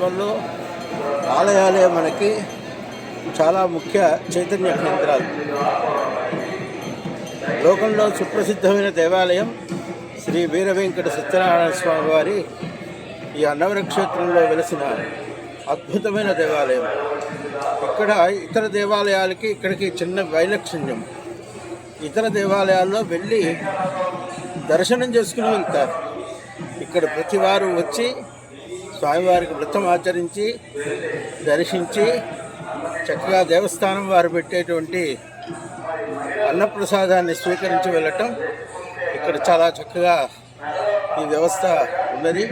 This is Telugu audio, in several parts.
సందర్భంలో ఆలయాలే మనకి చాలా ముఖ్య చైతన్య కేంద్రాలు. లోకంలో సుప్రసిద్ధమైన దేవాలయం శ్రీ వీరవెంకట సత్యనారాయణ స్వామి వారి ఈ అన్నవర క్షేత్రంలో వెలిసిన అద్భుతమైన దేవాలయం. ఇక్కడ ఇతర దేవాలయాలకి ఇక్కడికి చిన్న వైలక్షణ్యం. ఇతర దేవాలయాల్లో వెళ్ళి దర్శనం చేసుకుని వెళ్తారు. ఇక్కడ ప్రతి వారు వచ్చి స్వామివారికి వృత్తం ఆచరించి దర్శించి చక్కగా దేవస్థానం వారు పెట్టేటువంటి అన్నప్రసాదాన్ని స్వీకరించి వెళ్ళటం ఇక్కడ చాలా చక్కగా ఈ వ్యవస్థ ఉన్నది.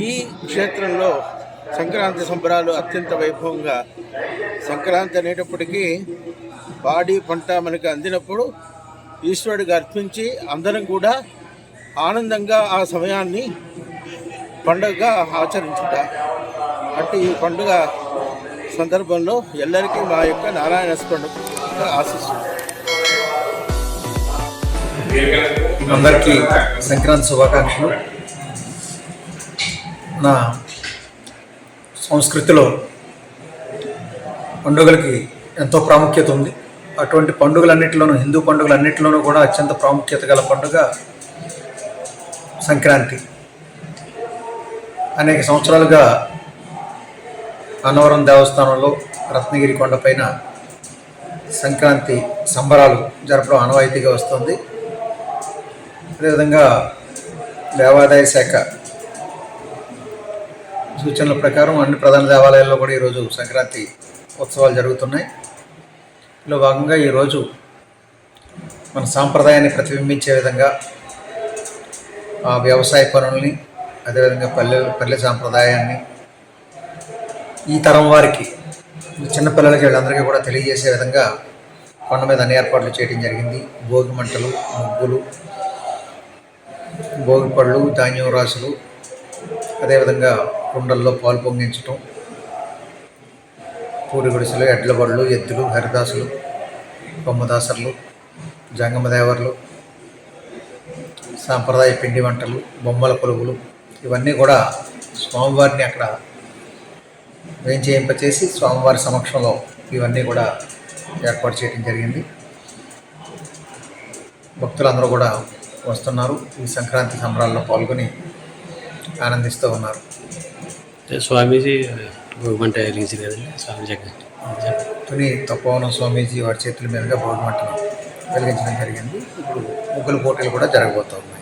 ఈ క్షేత్రంలో సంక్రాంతి సంబరాలు అత్యంత వైభవంగా సంక్రాంతి అనేటప్పటికీ పాడి పంట మనకి అందినప్పుడు ఈశ్వరుడికి అర్పించి అందరం కూడా ఆనందంగా ఆ సమయాన్ని పండుగగా ఆచరించుట. అంటే ఈ పండుగ సందర్భంలో ఎల్లరికీ మా యొక్క నారాయణ పండుగ ఆశిస్తుంది అందరికీ సంక్రాంతి శుభాకాంక్షలు. నా సంస్కృతిలో పండుగలకి ఎంతో ప్రాముఖ్యత ఉంది. అటువంటి పండుగలన్నింటిలోనూ హిందూ పండుగలన్నింటిలోనూ కూడా అత్యంత ప్రాముఖ్యత గల పండుగ సంక్రాంతి. అనేక సంవత్సరాలుగా అన్నవరం దేవస్థానంలో రత్నగిరి కొండపైన సంక్రాంతి సంబరాలు జరపడం ఆనవాయితీగా వస్తుంది. అదేవిధంగా దేవాదాయ శాఖ సూచనల ప్రకారం అన్ని ప్రధాన దేవాలయాల్లో కూడా ఈరోజు సంక్రాంతి ఉత్సవాలు జరుగుతున్నాయి. ఇందులో భాగంగా ఈరోజు మన సాంప్రదాయాన్ని ప్రతిబింబించే విధంగా ఆ వ్యవసాయ పనుల్ని అదేవిధంగా పల్లె పల్లె సాంప్రదాయాన్ని ఈ తరం వారికి చిన్నపిల్లలకి వీళ్ళందరికీ కూడా తెలియజేసే విధంగా కొండ మీద అన్ని ఏర్పాట్లు చేయడం జరిగింది. భోగి మంటలు ముగ్గులు భోగి పళ్ళు ధాన్యం రాసులు అదేవిధంగా కుండల్లో పాలు పొంగించటం పూరి గుడిసెలు ఎడ్ల బళ్ళు ఎద్దులు హరిదాసులు బొమ్మదాసర్లు జంగమదేవర్లు సాంప్రదాయ పిండి వంటలు బొమ్మల కొలువులు ఇవన్నీ కూడా స్వామివారిని అక్కడ వేంచేయింపచేసి స్వామివారి సమక్షంలో ఇవన్నీ కూడా ఏర్పాటు చేయడం జరిగింది. భక్తులందరూ కూడా వస్తున్నారు. ఈ సంక్రాంతి సంబరాల్లో పాల్గొని ఆనందిస్తూ ఉన్నారు. స్వామీజీ మంట వెలిగించింది కదండి స్వామి జగన్. తుని తపోవనం స్వామీజీ వారి చేతుల మీదుగా భోగిమంటను వెలిగించడం జరిగింది. ఇప్పుడు ముగ్గుల పోటీలు కూడా జరగబోతున్నాయి